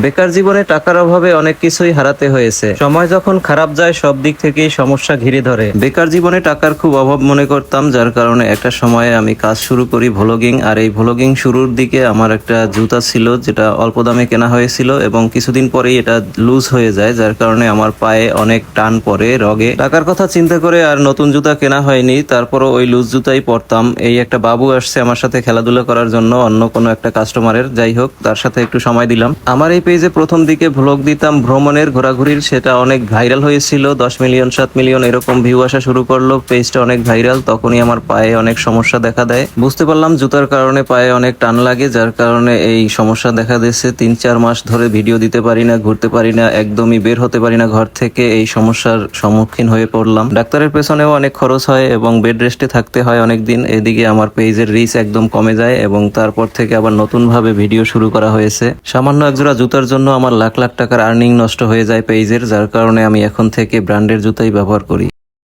বেকার জীবনে টাকার অভাবে অনেক কিছুই হারাতে হয়েছে। সময় যখন খারাপ যায়, সব দিক থেকেই সমস্যা ঘিরে ধরে। বেকার জীবনে টাকার খুব অভাব মনে করতাম, যার কারণে একটা সময়ে আমি কাজ শুরু করি ভ্লগিং, আর এই ভ্লগিং শুরুর দিকে আমার একটা জুতা ছিল, যেটা অল্প দামে কেনা হয়েছিল, এবং কিছুদিন পরেই এটা লুজ হয়ে যায়, যার কারণে আমার পায়ে অনেক টান পড়ে রগে। টাকার কথা চিন্তা করে আর নতুন জুতা কেনা হয়নি, তারপরও ওই লুজ জুতাই পরতাম। এই একটা বাবু আসছে আমার সাথে খেলাধুলা করার জন্য, অন্য কোনো একটা কাস্টমারের যাই হোক, তার সাথে একটু সময় দিলাম। আমার এই পেজে প্রথম দিকে ভ্লগ দিতাম, ভ্রমণের ঘোরাঘুরির, সেটা অনেক ভাইরাল হয়েছিল, দশ মিলিয়ন সাত মিলিয়ন এরকম ভিউ আসা শুরু করল পেজটা অনেক ভাইরাল তখনই আমার পায়ে অনেক সমস্যা দেখা দেয়। বুঝতে পারলাম জুতার কারণে পায়ে অনেক টান লাগে, যার কারণে এই সমস্যা দেখা দিয়েছে। তিন, চার মাস ধরে ভিডিও দিতে পারি না, ঘুরতে পারি না, একদমই বের হতে পারি না ঘর থেকে, এই সমস্যার সম্মুখীন হয়ে পড়লাম। ডাক্তারের পেছনেও অনেক খরচ হয় এবং বেড রেস্টে থাকতে হয় অনেক দিন এদিকে আমার পেজের রিচ একদম কমে যায় এবং তারপর থেকে আবার নতুন ভাবে ভিডিও শুরু করা হয়েছে। সামান্য একজোড়া জুতার জন্য আমার লাখ লাখ টাকার আর্নিং নষ্ট হয়ে যায় পেইজের, যার কারণে আমি এখন থেকে ব্র্যান্ডের জুতাই ব্যবহার করি।